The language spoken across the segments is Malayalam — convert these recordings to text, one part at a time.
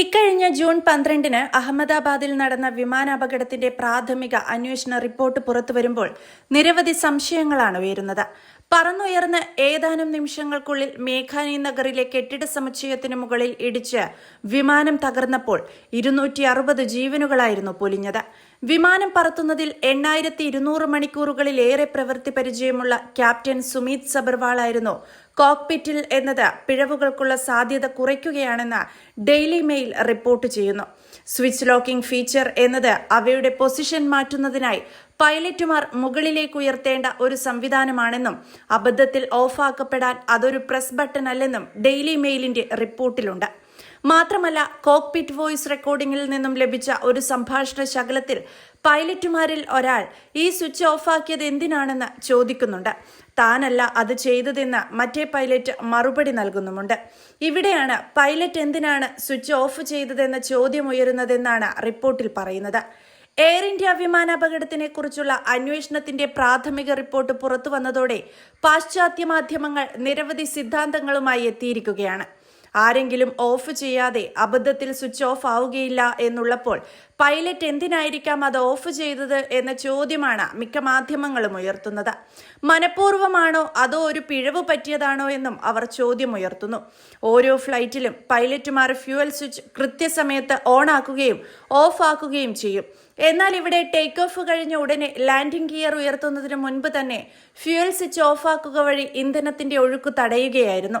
ഇക്കഴിഞ്ഞ ജൂൺ പന്ത്രണ്ടിന് അഹമ്മദാബാദിൽ നടന്ന വിമാനാപകടത്തിന്റെ പ്രാഥമിക അന്വേഷണ റിപ്പോർട്ട് പുറത്തുവരുമ്പോൾ നിരവധി സംശയങ്ങളാണ് ഉയരുന്നത്. പറന്നുയർന്ന് ഏതാനും നിമിഷങ്ങൾക്കുള്ളിൽ മേഘാനി നഗറിലെ കെട്ടിട സമുച്ചയത്തിന് മുകളിൽ ഇടിച്ച് വിമാനം തകർന്നപ്പോൾ ഇരുന്നൂറ്റി അറുപത് ജീവനുകളായിരുന്നു പൊലിഞ്ഞത്. വിമാനം പറത്തുന്നതിൽ എണ്ണായിരത്തി ഇരുന്നൂറ് മണിക്കൂറുകളിലേറെ പ്രവൃത്തി പരിചയമുള്ള ക്യാപ്റ്റൻ സുമീത് സബർവാളായിരുന്നു കോക്പിറ്റിൽ എന്നത് പിഴവുകൾക്കുള്ള സാധ്യത കുറയ്ക്കുകയാണെന്ന് ഡെയിലി മെയിൽ റിപ്പോർട്ട് ചെയ്യുന്നു. സ്വിച്ച് ലോക്കിംഗ് ഫീച്ചർ എന്നത് അവയുടെ പൊസിഷൻ മാറ്റുന്നതിനായി പൈലറ്റുമാർ മുകളിലേക്ക് ഉയർത്തേണ്ട ഒരു സംവിധാനമാണെന്നും അബദ്ധത്തിൽ ഓഫാക്കപ്പെടാൻ അതൊരു പ്രസ് ബട്ടൺ അല്ലെന്നും ഡെയിലി മെയിലിന്റെ റിപ്പോർട്ടിലുണ്ട്. മാത്രമല്ല കോക്പിറ്റ് വോയിസ് റെക്കോർഡിംഗിൽ നിന്നും ലഭിച്ച ഒരു സംഭാഷണ ശകലത്തിൽ പൈലറ്റുമാരിൽ ഒരാൾ ഈ സ്വിച്ച് ഓഫാക്കിയത് എന്തിനാണെന്ന് ചോദിക്കുന്നുണ്ട്. താനല്ല അത് ചെയ്തതെന്ന് മറ്റേ പൈലറ്റ് മറുപടി നൽകുന്നുമുണ്ട്. ഇവിടെയാണ് പൈലറ്റ് എന്തിനാണ് സ്വിച്ച് ഓഫ് ചെയ്തതെന്ന ചോദ്യം ഉയരുന്നതെന്നാണ് റിപ്പോർട്ടിൽ പറയുന്നത്. എയർ ഇന്ത്യ വിമാനാപകടത്തിനെ കുറിച്ചുള്ള അന്വേഷണത്തിന്റെ പ്രാഥമിക റിപ്പോർട്ട് പുറത്തു വന്നതോടെ പാശ്ചാത്യ മാധ്യമങ്ങൾ നിരവധി സിദ്ധാന്തങ്ങളുമായി എത്തിയിരിക്കുകയാണ്. ആരെങ്കിലും ഓഫ് ചെയ്യാതെ അബദ്ധത്തിൽ സ്വിച്ച് ഓഫ് ആവുകയില്ല എന്നുള്ളപ്പോൾ പൈലറ്റ് എന്തിനായിരിക്കാം അത് ഓഫ് ചെയ്തത് എന്ന ചോദ്യമാണ് മിക്ക മാധ്യമങ്ങളും ഉയർത്തുന്നത്. മനഃപൂർവമാണോ അതോ ഒരു പിഴവ് പറ്റിയതാണോ എന്നും അവർ ചോദ്യമുയർത്തുന്നു. ഓരോ ഫ്ലൈറ്റിലും പൈലറ്റുമാർ ഫ്യൂവൽ സ്വിച്ച് കൃത്യസമയത്ത് ഓണാക്കുകയും ഓഫ് ആക്കുകയും ചെയ്യും. എന്നാൽ ഇവിടെ ടേക്ക് ഓഫ് കഴിഞ്ഞ ഉടനെ ലാൻഡിംഗ് ഗിയർ ഉയർത്തുന്നതിന് മുൻപ് തന്നെ ഫ്യൂവൽ സ്വിച്ച് ഓഫ് ആക്കുക വഴി ഇന്ധനത്തിന്റെ ഒഴുക്ക് തടയുകയായിരുന്നു.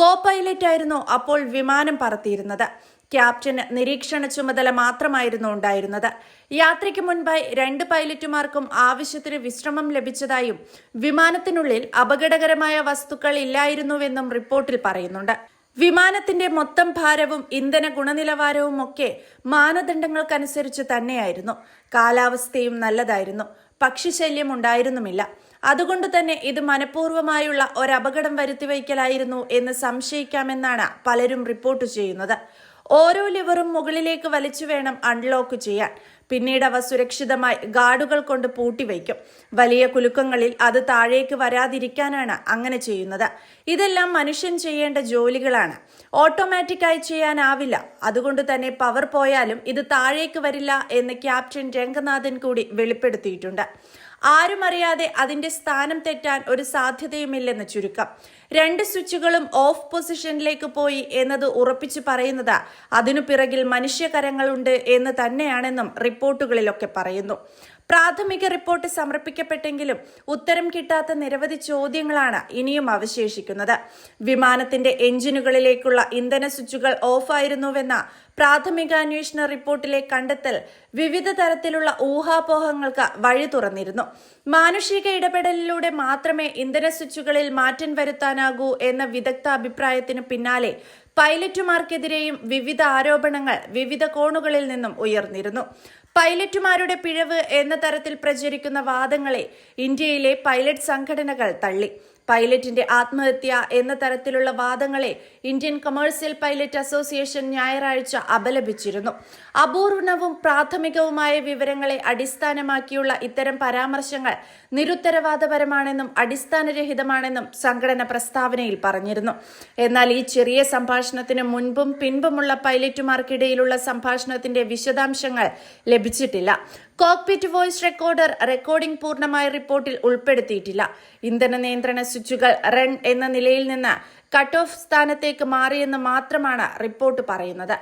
കോ പൈലറ്റ് ആയിരുന്നു അപ്പോൾ വിമാനം പറത്തിയിരുന്നത്. ക്യാപ്റ്റന് നിരീക്ഷണ ചുമതല മാത്രമായിരുന്നു ഉണ്ടായിരുന്നത്. യാത്രയ്ക്ക് മുൻപായി രണ്ട് പൈലറ്റുമാർക്കും ആവശ്യത്തിന് വിശ്രമം ലഭിച്ചതായും വിമാനത്തിനുള്ളിൽ അപകടകരമായ വസ്തുക്കൾ ഇല്ലായിരുന്നുവെന്നും റിപ്പോർട്ടിൽ പറയുന്നുണ്ട്. വിമാനത്തിന്റെ മൊത്തം ഭാരവും ഇന്ധന ഗുണനിലവാരവും ഒക്കെ മാനദണ്ഡങ്ങൾക്കനുസരിച്ച് തന്നെയായിരുന്നു. കാലാവസ്ഥയും നല്ലതായിരുന്നു. പക്ഷിശല്യം ഉണ്ടായിരുന്നുമില്ല. അതുകൊണ്ട് തന്നെ ഇത് മനഃപൂർവമായുള്ള ഒരപകടം വരുത്തിവയ്ക്കലായിരുന്നു എന്ന് സംശയിക്കാമെന്നാണ് പലരും റിപ്പോർട്ട് ചെയ്യുന്നത്. ഓരോ ലിവറും മുകളിലേക്ക് വലിച്ചു വേണം അൺലോക്ക് ചെയ്യാൻ. പിന്നീട് അവ സുരക്ഷിതമായി ഗാർഡുകൾ കൊണ്ട് പൂട്ടിവയ്ക്കും. വലിയ കുലുക്കങ്ങളിൽ അത് താഴേക്ക് വരാതിരിക്കാനാണ് അങ്ങനെ ചെയ്യുന്നത്. ഇതെല്ലാം മനുഷ്യൻ ചെയ്യേണ്ട ജോലികളാണ്. ഓട്ടോമാറ്റിക്കായി ചെയ്യാനാവില്ല. അതുകൊണ്ട് തന്നെ പവർ പോയാലും ഇത് താഴേക്ക് വരില്ല എന്ന് ക്യാപ്റ്റൻ രംഗനാഥൻ കൂടി വെളിപ്പെടുത്തിയിട്ടുണ്ട്. ആരും അറിയാതെ അതിന്റെ സ്ഥാനം തെറ്റാൻ ഒരു സാധ്യതയുമില്ലെന്ന് ചുരുക്കം. രണ്ട് സ്വിച്ചുകളും ഓഫ് പൊസിഷനിലേക്ക് പോയി എന്നത് ഉറപ്പിച്ചു പറയുന്നത് അതിനു പിറകിൽ മനുഷ്യകരങ്ങളുണ്ട് എന്ന് തന്നെയാണെന്നും റിപ്പോർട്ടുകളിലൊക്കെ പറയുന്നു. പ്രാഥമിക റിപ്പോർട്ട് സമർപ്പിക്കപ്പെട്ടെങ്കിലും ഉത്തരം കിട്ടാത്ത നിരവധി ചോദ്യങ്ങളാണ് ഇനിയും അവശേഷിക്കുന്നത്. വിമാനത്തിന്റെ എഞ്ചിനുകളിലേക്കുള്ള ഇന്ധന സ്വിച്ചുകൾ ഓഫായിരുന്നുവെന്ന പ്രാഥമിക അന്വേഷണ റിപ്പോർട്ടിലെ കണ്ടെത്തൽ വിവിധ തരത്തിലുള്ള ഊഹാപോഹങ്ങൾക്ക് വഴി തുറന്നിരുന്നു. മാനുഷിക ഇടപെടലിലൂടെ മാത്രമേ ഇന്ധന സ്വിച്ചുകളിൽ മാറ്റം വരുത്താനാകൂ എന്ന വിദഗ്ധ അഭിപ്രായത്തിന് പിന്നാലെ പൈലറ്റുമാർക്കെതിരെയും വിവിധ ആരോപണങ്ങൾ വിവിധ കോണുകളിൽ നിന്നും ഉയർന്നിരുന്നു. പൈലറ്റുമാരുടെ പിഴവ് എന്ന തരത്തിൽ പ്രചരിക്കുന്ന വാദങ്ങളെ ഇന്ത്യയിലെ പൈലറ്റ് സംഘടനകൾ തള്ളി. പൈലറ്റിന്റെ ആത്മഹത്യ എന്ന തരത്തിലുള്ള വാദങ്ങളെ ഇന്ത്യൻ കൊമേഴ്സ്യൽ പൈലറ്റ് അസോസിയേഷൻ ഞായറാഴ്ച അപലപിച്ചിരുന്നു. അപൂർണവും പ്രാഥമികവുമായ വിവരങ്ങളെ അടിസ്ഥാനമാക്കിയുള്ള ഇത്തരം പരാമർശങ്ങൾ നിരുത്തരവാദപരമാണെന്നും അടിസ്ഥാനരഹിതമാണെന്നും സംഘടന പ്രസ്താവനയിൽ പറഞ്ഞിരുന്നു. എന്നാൽ ഈ ചെറിയ സംഭാഷണത്തിന് മുൻപും പിൻപുമുള്ള പൈലറ്റുമാർക്കിടയിലുള്ള സംഭാഷണത്തിന്റെ വിശദാംശങ്ങൾ ലഭിച്ചിട്ടില്ല. കോക്പിറ്റ് വോയിസ് റെക്കോർഡർ റെക്കോർഡിംഗ് പൂർണമായ റിപ്പോർട്ടിൽ ഉൾപ്പെടുത്തിയിട്ടില്ല. ഇന്ധന നിയന്ത്രണ സ്വിച്ചുകൾ റൺ എന്ന നിലയിൽ നിന്ന് കട്ട് ഓഫ് സ്ഥാനത്തേക്ക് മാറിയെന്ന് മാത്രമാണ് റിപ്പോർട്ട് പറയുന്നത്.